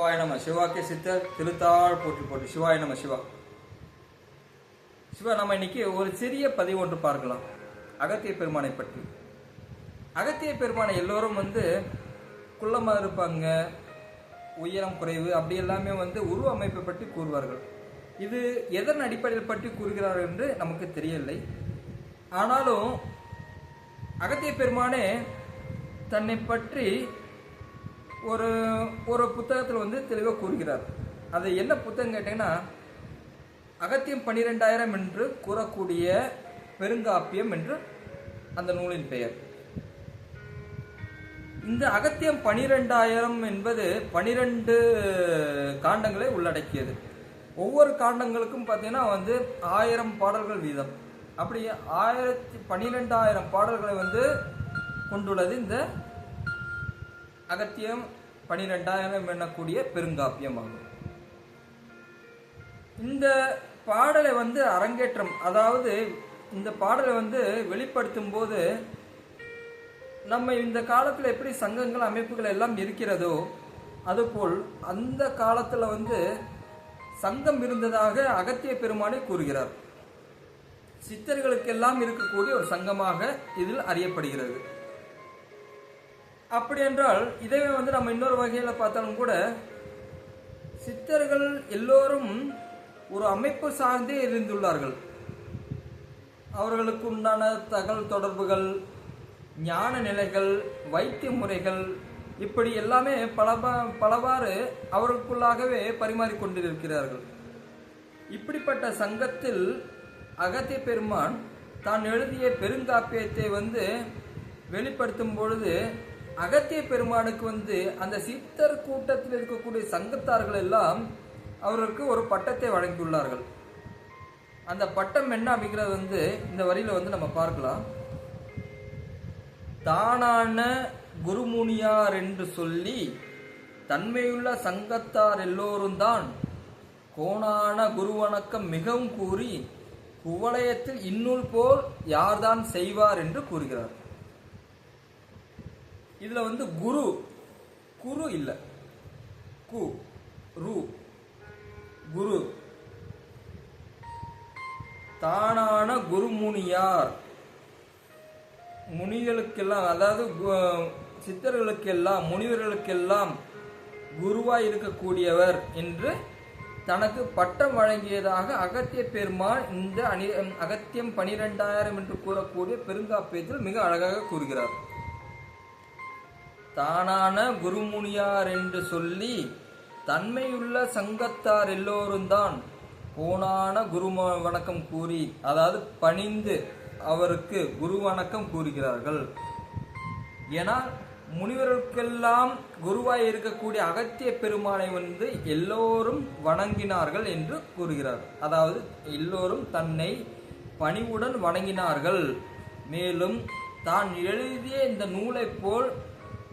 சிவாய நம. சிவாக்கிய சித்தர் திருத்தாள் போற்றி போற்றி. சிவாய நம சிவா. சிவா நம்ம இன்னைக்கு ஒரு சிறிய பதிவு ஒன்று பார்க்கலாம். அகத்திய பெருமானை பற்றி. அகத்திய பெருமானை எல்லோரும் வந்து குள்ளமாக இருப்பாங்க உயரம் குறைவு அப்படி எல்லாமே வந்து உருவ அமைப்பை பற்றி கூறுவார்கள். இது எதன் அடிப்படையில் பற்றி கூறுகிறார்கள் என்று நமக்கு தெரியவில்லை. ஆனாலும் அகத்திய பெருமானே தன்னை பற்றி ஒரு ஒரு புத்தகத்தில் வந்து தெளிவாக கூறுகிறார். அது என்ன புத்தகம் கேட்டீங்கன்னா அகத்தியம் பன்னிரெண்டாயிரம் என்று கூறக்கூடிய பெருங்காப்பியம் என்று அந்த நூலின் பெயர். இந்த அகத்தியம் பனிரெண்டாயிரம் என்பது பனிரெண்டு காண்டங்களை உள்ளடக்கியது. ஒவ்வொரு காண்டங்களுக்கும் பார்த்தீங்கன்னா வந்து ஆயிரம் பாடல்கள் வீதம். அப்படி ஆயிரத்தி பன்னிரெண்டாயிரம் பாடல்களை வந்து கொண்டுள்ளது இந்த அகத்தியம் பனிரெண்டாயிரம் எண்ணக்கூடிய பெருங்காப்பியம் ஆகும். இந்த பாடலை வந்து அரங்கேற்றம் அதாவது இந்த பாடலை வந்து வெளிப்படுத்தும் போது நம்ம இந்த காலத்தில் எப்படி சங்கங்கள் அமைப்புகள் எல்லாம் இருக்கிறதோ அதுபோல் அந்த காலத்தில் வந்து சங்கம் இருந்ததாக அகத்திய பெருமானை கூறுகிறார். சித்தர்களுக்கெல்லாம் இருக்கக்கூடிய ஒரு சங்கமாக இதில் அறியப்படுகிறது. அப்படி என்றால் இதே வந்து நம்ம இன்னொரு வகையில் பார்த்தாலும் கூட சித்தர்கள் எல்லோரும் ஒரு அமைப்பு சார்ந்தே இருந்துள்ளார்கள். அவர்களுக்கு உண்டான தகவல் தொடர்புகள் ஞான நிலைகள் வைத்திய முறைகள் இப்படி எல்லாமே பல பலவாறு அவர்களுக்குள்ளாகவே பரிமாறிக்கொண்டிருக்கிறார்கள் இப்படிப்பட்ட சங்கத்தில் அகத்திய பெருமான் தான் எழுதிய பெருங்காப்பியத்தை வந்து வெளிப்படுத்தும் பொழுது அகத்திய பெருமானுக்கு வந்து அந்த சித்தர் கூட்டத்தில் இருக்கக்கூடிய சங்கத்தார்கள் எல்லாம் அவர்களுக்கு ஒரு பட்டத்தை வழங்கியுள்ளார்கள். அந்த பட்டம் என்ன அப்படிங்கிறது வந்து இந்த வரியில வந்து நம்ம பார்க்கலாம். தானான குருமுனியார் என்று சொல்லி தன்மையுள்ள சங்கத்தார் எல்லோரும் தான் கோணான குருவணக்கம் மிகவும் கூறி குவளையத்தில் இன்னுள் போல் யார்தான் செய்வார் என்று கூறுகிறார். இதில் வந்து குரு குரு இல்லை. கு ரு. குரு. தானான குருமுனியார். முனிகளுக்கெல்லாம் அதாவது கு- சித்தர்களுக்கெல்லாம் முனிவர்களுக்கெல்லாம் குருவாய் இருக்கக்கூடியவர் என்று தனக்கு பட்டம் வழங்கியதாக அகத்திய பெருமான் இந்த அணி அகத்தியம் பனிரெண்டாயிரம் என்று கூறக்கூடிய பெருங்காப்பியத்தில் மிக அழகாக கூறுகிறார். தானான குருமுனியார் என்று சொல்லி தன்மையுள்ள சங்கத்தார் எல்லோரும் தான் போனான குரு வணக்கம் கூறி அதாவது பணிந்து அவருக்கு குரு வணக்கம் கூறுகிறார்கள். ஏன்னா முனிவர்களுக்கெல்லாம் குருவாய் இருக்கக்கூடிய அகத்திய பெருமானை வந்து எல்லோரும் வணங்கினார்கள் என்று கூறுகிறார். அதாவது எல்லோரும் தன்னை பணிவுடன் வணங்கினார்கள். மேலும் தான் எழுதிய இந்த நூலைப் போல்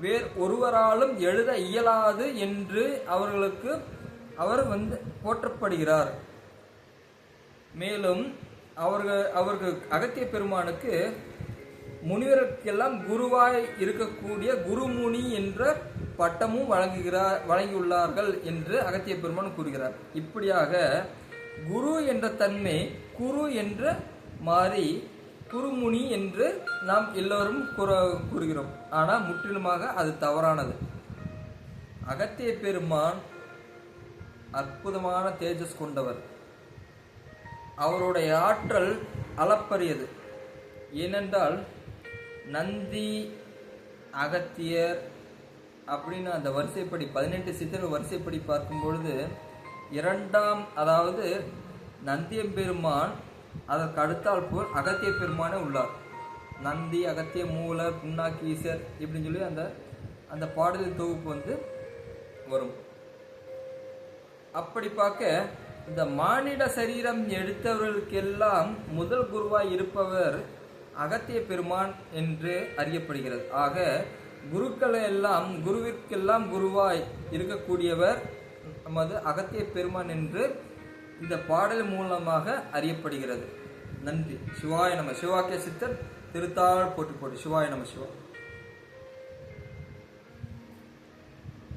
வேறு ஒருவராலும் எழுத இயலாது என்று அவர்களுக்கு அவர் வந்து போற்றப்படுகிறார். மேலும் அவர்கள் அவர்கள் அகத்திய பெருமானுக்கு முனிவருக்கெல்லாம் குருவாய் இருக்கக்கூடிய குருமுனி என்ற பட்டமும் வழங்குகிறார் வழங்கியுள்ளார்கள் என்று அகத்திய பெருமான் கூறுகிறார். இப்படியாக குரு என்ற தன்மை குரு என்று மாறி குறுமுனி என்று நாம் எல்லோரும் கூற கூறுகிறோம். ஆனால் முற்றிலுமாக அது தவறானது. அகத்திய பெருமான் அற்புதமான தேஜஸ் கொண்டவர். அவருடைய ஆற்றல் அளப்பரியது. ஏனென்றால் நந்தி அகத்தியர் அப்படின்னு அந்த வரிசைப்படி பதினெட்டு சித்தர்கள் வரிசைப்படி பார்க்கும் பொழுது இரண்டாம் அதாவது நந்தியம்பெருமான் அதற்கு அடுத்தால் போல் அகத்திய பெருமானே உள்ளார். நந்தி அகத்திய மூலர் புண்ணாக்கீசர் இப்படின்னு சொல்லி அந்த அந்த பாடல் தொகுப்பு வந்து வரும். அப்படி பார்க்க இந்த மானிட சரீரம் எடுத்தவர்களுக்கெல்லாம் முதல் குருவாய் இருப்பவர் அகத்திய பெருமான் என்று அறியப்படுகிறது. ஆக குருக்களை எல்லாம் குருவிற்கெல்லாம் குருவாய் இருக்கக்கூடியவர் நமது அகத்திய பெருமான் என்று இந்த பாடல் மூலமாக அறியப்படுகிறது. நன்றி. சிவாய நம. சிவாக்கிய சித்தர் திருத்தாள் போட்டு போட்டு சிவாய நம. சிவா.